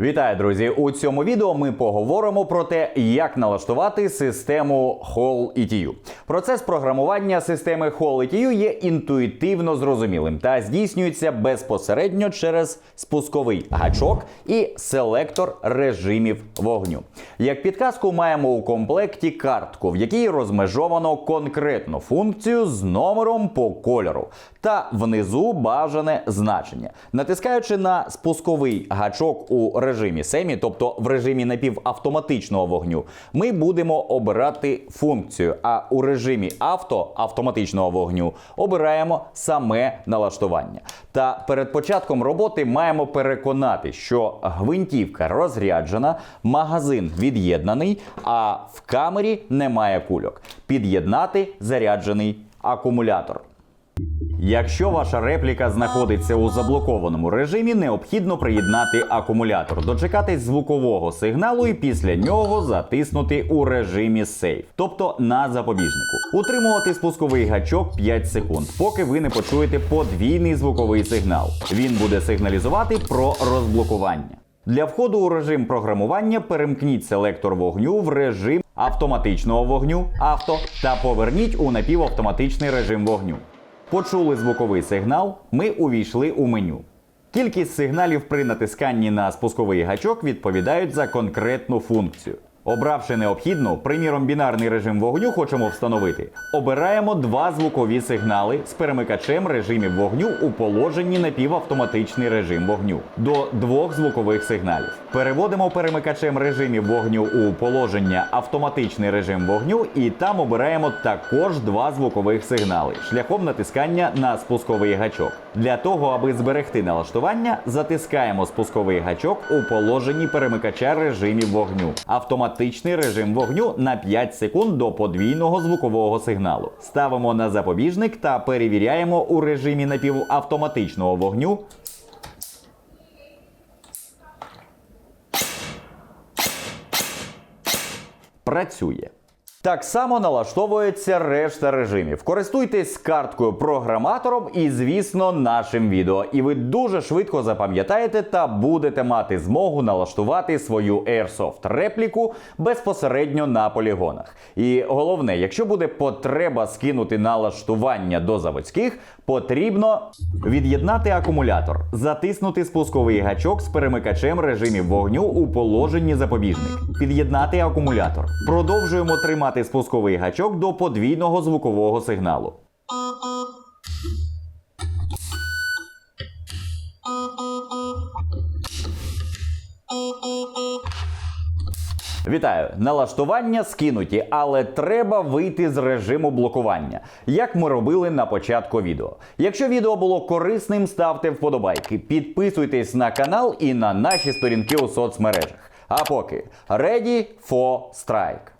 Вітаю, друзі! У цьому відео ми поговоримо про те, як налаштувати систему Hall ETU. Процес програмування системи Hall ETU є інтуїтивно зрозумілим та здійснюється безпосередньо через спусковий гачок і селектор режимів вогню. Як підказку маємо у комплекті картку, в якій розмежовано конкретну функцію з номером по кольору та внизу бажане значення. Натискаючи на спусковий гачок у режимі семі, тобто в режимі напівавтоматичного вогню, ми будемо обирати функцію. А у режимі авто автоматичного вогню обираємо саме налаштування. Та перед початком роботи маємо переконати, що гвинтівка розряджена, магазин від'єднаний, а в камері немає кульок. Під'єднати заряджений акумулятор. Якщо ваша репліка знаходиться у заблокованому режимі, необхідно приєднати акумулятор, дочекатись звукового сигналу і після нього затиснути у режимі сейф, тобто на запобіжнику. Утримувати спусковий гачок 5 секунд, поки ви не почуєте подвійний звуковий сигнал. Він буде сигналізувати про розблокування. Для входу у режим програмування перемкніть селектор вогню в режим автоматичного вогню авто та поверніть у напівавтоматичний режим вогню. Почули звуковий сигнал, ми увійшли у меню. Кількість сигналів при натисканні на спусковий гачок відповідають за конкретну функцію. Обравши необхідну, приміром, бінарний режим вогню хочемо встановити. Обираємо два звукові сигнали з перемикачем режимів вогню у положенні напівавтоматичний режим вогню до двох звукових сигналів. Переводимо перемикачем режимів вогню у положення автоматичний режим вогню і там обираємо також два звукових сигнали шляхом натискання на спусковий гачок. Для того, аби зберегти налаштування, затискаємо спусковий гачок у положенні перемикача режимів вогню. Автоматичний режим вогню на 5 секунд до подвійного звукового сигналу. Ставимо на запобіжник та перевіряємо у режимі напівавтоматичного вогню працює. Так само налаштовується решта режимів. Користуйтесь карткою програматором і, звісно, нашим відео. І ви дуже швидко запам'ятаєте та будете мати змогу налаштувати свою Airsoft репліку безпосередньо на полігонах. І головне, якщо буде потреба скинути налаштування до заводських, потрібно від'єднати акумулятор, затиснути спусковий гачок з перемикачем режимів вогню у положенні запобіжник, під'єднати акумулятор. Продовжуємо тримати спусковий гачок до подвійного звукового сигналу. Вітаю! Налаштування скинуті, але треба вийти з режиму блокування, як ми робили на початку відео. Якщо відео було корисним, ставте вподобайки, підписуйтесь на канал і на наші сторінки у соцмережах. А поки ready for strike.